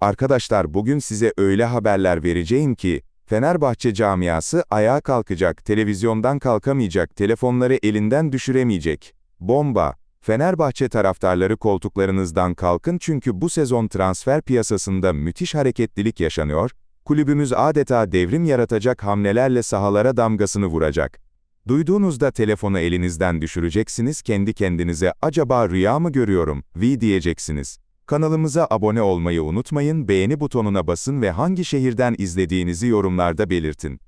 Arkadaşlar bugün size öyle haberler vereceğim ki, Fenerbahçe camiası ayağa kalkacak, televizyondan kalkamayacak, telefonları elinden düşüremeyecek. Bomba! Fenerbahçe taraftarları koltuklarınızdan kalkın çünkü bu sezon transfer piyasasında müthiş hareketlilik yaşanıyor, kulübümüz adeta devrim yaratacak hamlelerle sahalara damgasını vuracak. Duyduğunuzda telefonu elinizden düşüreceksiniz, kendi kendinize acaba rüya mı görüyorum, vi diyeceksiniz. Kanalımıza abone olmayı unutmayın, beğeni butonuna basın ve hangi şehirden izlediğinizi yorumlarda belirtin.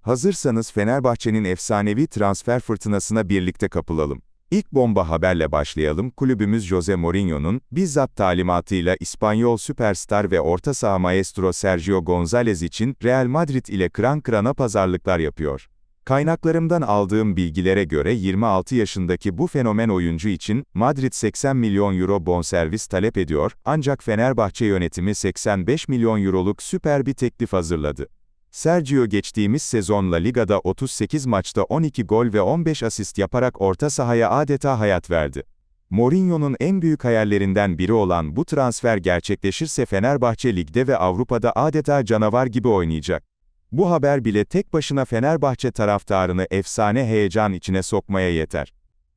Hazırsanız Fenerbahçe'nin efsanevi transfer fırtınasına birlikte kapılalım. İlk bomba haberle başlayalım. Kulübümüz Jose Mourinho'nun bizzat talimatıyla İspanyol süperstar ve orta saha maestro Sergio González için Real Madrid ile kıran kırana pazarlıklar yapıyor. Kaynaklarımdan aldığım bilgilere göre 26 yaşındaki bu fenomen oyuncu için Madrid 80 milyon euro bonservis talep ediyor, ancak Fenerbahçe yönetimi 85 milyon euroluk süper bir teklif hazırladı. Sergio geçtiğimiz sezon La Liga'da 38 maçta 12 gol ve 15 asist yaparak orta sahaya adeta hayat verdi. Mourinho'nun en büyük hayallerinden biri olan bu transfer gerçekleşirse Fenerbahçe Lig'de ve Avrupa'da adeta canavar gibi oynayacak. Bu haber bile tek başına Fenerbahçe taraftarını efsane heyecan içine sokmaya yeter.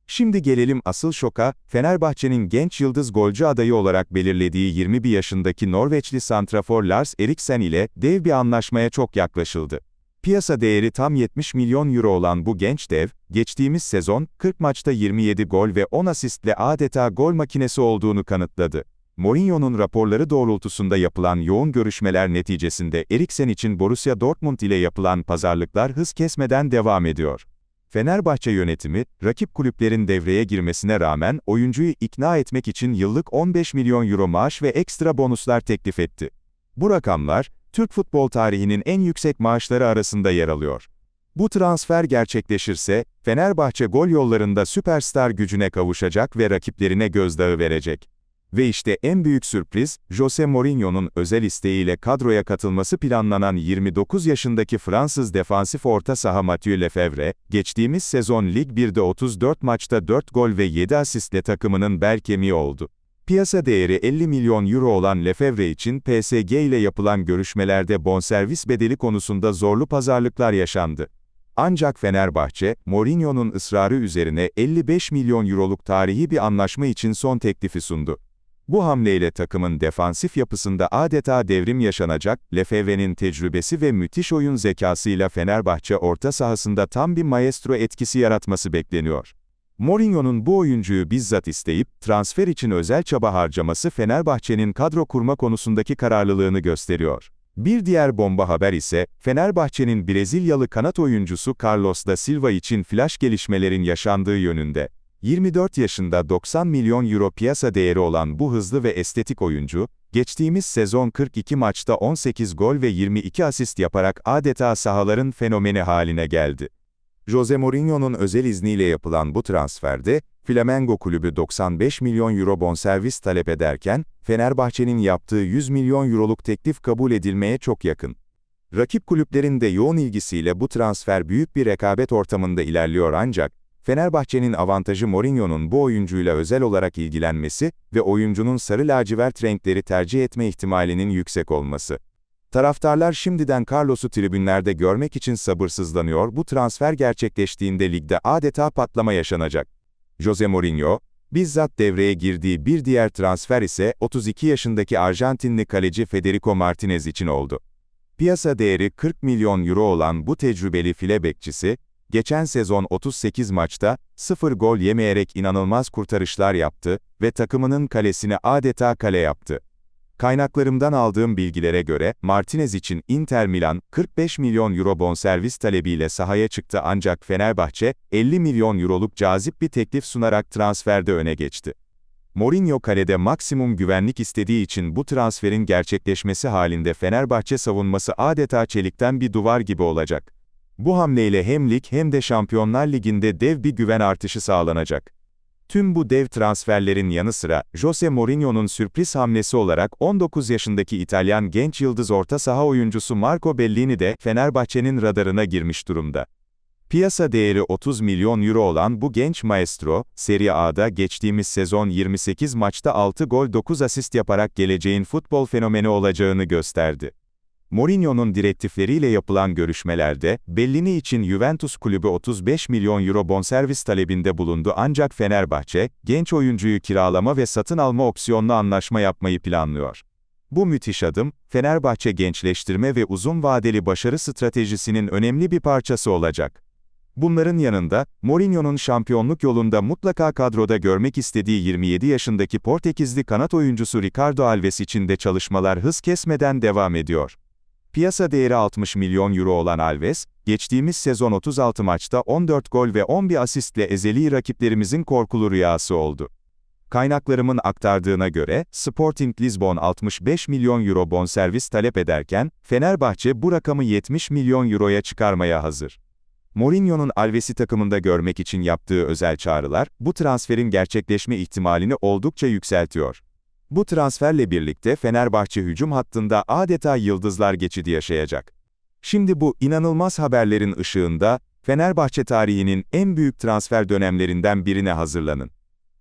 Şimdi gelelim asıl şoka, Fenerbahçe'nin genç yıldız golcü adayı olarak belirlediği 21 yaşındaki Norveçli santrafor Lars Eriksen ile dev bir anlaşmaya çok yaklaşıldı. Piyasa değeri tam 70 milyon euro olan bu genç dev, geçtiğimiz sezon, 40 maçta 27 gol ve 10 asistle adeta gol makinesi olduğunu kanıtladı. Mourinho'nun raporları doğrultusunda yapılan yoğun görüşmeler neticesinde Eriksen için Borussia Dortmund ile yapılan pazarlıklar hız kesmeden devam ediyor. Fenerbahçe yönetimi, rakip kulüplerin devreye girmesine rağmen oyuncuyu ikna etmek için yıllık 15 milyon euro maaş ve ekstra bonuslar teklif etti. Bu rakamlar, Türk futbol tarihinin en yüksek maaşları arasında yer alıyor. Bu transfer gerçekleşirse, Fenerbahçe gol yollarında süperstar gücüne kavuşacak ve rakiplerine gözdağı verecek. Ve işte en büyük sürpriz, Jose Mourinho'nun özel isteğiyle kadroya katılması planlanan 29 yaşındaki Fransız defansif orta saha Mathieu Lefebvre, geçtiğimiz sezon Lig 1'de 34 maçta 4 gol ve 7 asistle takımının bel kemiği oldu. Piyasa değeri 50 milyon euro olan Lefebvre için PSG ile yapılan görüşmelerde bonservis bedeli konusunda zorlu pazarlıklar yaşandı. Ancak Fenerbahçe, Mourinho'nun ısrarı üzerine 55 milyon euroluk tarihi bir anlaşma için son teklifi sundu. Bu hamleyle takımın defansif yapısında adeta devrim yaşanacak, Lefebvre'nin tecrübesi ve müthiş oyun zekasıyla Fenerbahçe orta sahasında tam bir maestro etkisi yaratması bekleniyor. Mourinho'nun bu oyuncuyu bizzat isteyip, transfer için özel çaba harcaması Fenerbahçe'nin kadro kurma konusundaki kararlılığını gösteriyor. Bir diğer bomba haber ise, Fenerbahçe'nin Brezilyalı kanat oyuncusu Carlos da Silva için flash gelişmelerin yaşandığı yönünde. 24 yaşında 90 milyon euro piyasa değeri olan bu hızlı ve estetik oyuncu, geçtiğimiz sezon 42 maçta 18 gol ve 22 asist yaparak adeta sahaların fenomeni haline geldi. Jose Mourinho'nun özel izniyle yapılan bu transferde, Flamengo kulübü 95 milyon euro bonservis talep ederken, Fenerbahçe'nin yaptığı 100 milyon euroluk teklif kabul edilmeye çok yakın. Rakip kulüplerin de yoğun ilgisiyle bu transfer büyük bir rekabet ortamında ilerliyor ancak, Fenerbahçe'nin avantajı Mourinho'nun bu oyuncuyla özel olarak ilgilenmesi ve oyuncunun sarı lacivert renkleri tercih etme ihtimalinin yüksek olması. Taraftarlar şimdiden Carlos'u tribünlerde görmek için sabırsızlanıyor, bu transfer gerçekleştiğinde ligde adeta patlama yaşanacak. Jose Mourinho, bizzat devreye girdiği bir diğer transfer ise 32 yaşındaki Arjantinli kaleci Federico Martinez için oldu. Piyasa değeri 40 milyon euro olan bu tecrübeli file bekçisi, Geçen sezon 38 maçta, 0 gol yemeyerek inanılmaz kurtarışlar yaptı ve takımının kalesini adeta kale yaptı. Kaynaklarımdan aldığım bilgilere göre, Martinez için Inter Milan, 45 milyon euro bonservis talebiyle sahaya çıktı ancak Fenerbahçe, 50 milyon euroluk cazip bir teklif sunarak transferde öne geçti. Mourinho kalede maksimum güvenlik istediği için bu transferin gerçekleşmesi halinde Fenerbahçe savunması adeta çelikten bir duvar gibi olacak. Bu hamleyle hem lig hem de Şampiyonlar Ligi'nde dev bir güven artışı sağlanacak. Tüm bu dev transferlerin yanı sıra, Jose Mourinho'nun sürpriz hamlesi olarak 19 yaşındaki İtalyan genç yıldız orta saha oyuncusu Marco Bellini de Fenerbahçe'nin radarına girmiş durumda. Piyasa değeri 30 milyon euro olan bu genç maestro, Serie A'da geçtiğimiz sezon 28 maçta 6 gol 9 asist yaparak geleceğin futbol fenomeni olacağını gösterdi. Mourinho'nun direktifleriyle yapılan görüşmelerde, Bellini için Juventus kulübü 35 milyon euro bonservis talebinde bulundu ancak Fenerbahçe, genç oyuncuyu kiralama ve satın alma opsiyonlu anlaşma yapmayı planlıyor. Bu müthiş adım, Fenerbahçe gençleştirme ve uzun vadeli başarı stratejisinin önemli bir parçası olacak. Bunların yanında, Mourinho'nun şampiyonluk yolunda mutlaka kadroda görmek istediği 27 yaşındaki Portekizli kanat oyuncusu Ricardo Alves için de çalışmalar hız kesmeden devam ediyor. Piyasa değeri 60 milyon euro olan Alves, geçtiğimiz sezon 36 maçta 14 gol ve 11 asistle ezeli rakiplerimizin korkulu rüyası oldu. Kaynaklarımın aktardığına göre, Sporting Lisbon 65 milyon euro bonservis talep ederken, Fenerbahçe bu rakamı 70 milyon euroya çıkarmaya hazır. Mourinho'nun Alves'i takımında görmek için yaptığı özel çağrılar, bu transferin gerçekleşme ihtimalini oldukça yükseltiyor. Bu transferle birlikte Fenerbahçe hücum hattında adeta yıldızlar geçidi yaşayacak. Şimdi bu inanılmaz haberlerin ışığında, Fenerbahçe tarihinin en büyük transfer dönemlerinden birine hazırlanın.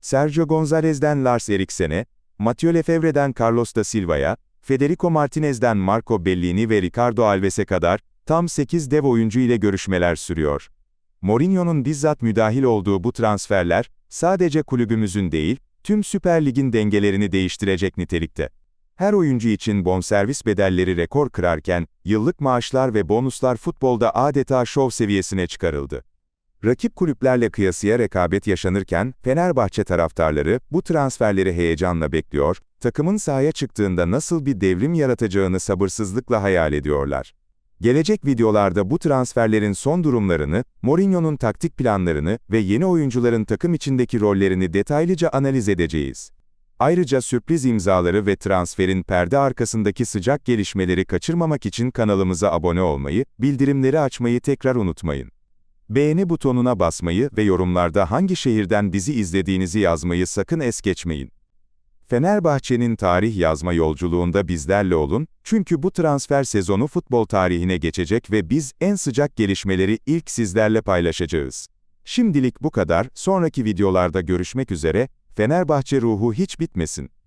Sergio Gonzalez'den Lars Eriksen'e, Matteo Lefebvre'den Carlos da Silva'ya, Federico Martinez'den Marco Bellini ve Ricardo Alves'e kadar, tam 8 dev oyuncu ile görüşmeler sürüyor. Mourinho'nun bizzat müdahil olduğu bu transferler, sadece kulübümüzün değil, tüm Süper Lig'in dengelerini değiştirecek nitelikte. Her oyuncu için bonservis bedelleri rekor kırarken, yıllık maaşlar ve bonuslar futbolda adeta şov seviyesine çıkarıldı. Rakip kulüplerle kıyasıya rekabet yaşanırken, Fenerbahçe taraftarları, bu transferleri heyecanla bekliyor, takımın sahaya çıktığında nasıl bir devrim yaratacağını sabırsızlıkla hayal ediyorlar. Gelecek videolarda bu transferlerin son durumlarını, Mourinho'nun taktik planlarını ve yeni oyuncuların takım içindeki rollerini detaylıca analiz edeceğiz. Ayrıca sürpriz imzaları ve transferin perde arkasındaki sıcak gelişmeleri kaçırmamak için kanalımıza abone olmayı, bildirimleri açmayı tekrar unutmayın. Beğeni butonuna basmayı ve yorumlarda hangi şehirden bizi izlediğinizi yazmayı sakın es geçmeyin. Fenerbahçe'nin tarih yazma yolculuğunda bizlerle olun, çünkü bu transfer sezonu futbol tarihine geçecek ve biz en sıcak gelişmeleri ilk sizlerle paylaşacağız. Şimdilik bu kadar, sonraki videolarda görüşmek üzere, Fenerbahçe ruhu hiç bitmesin.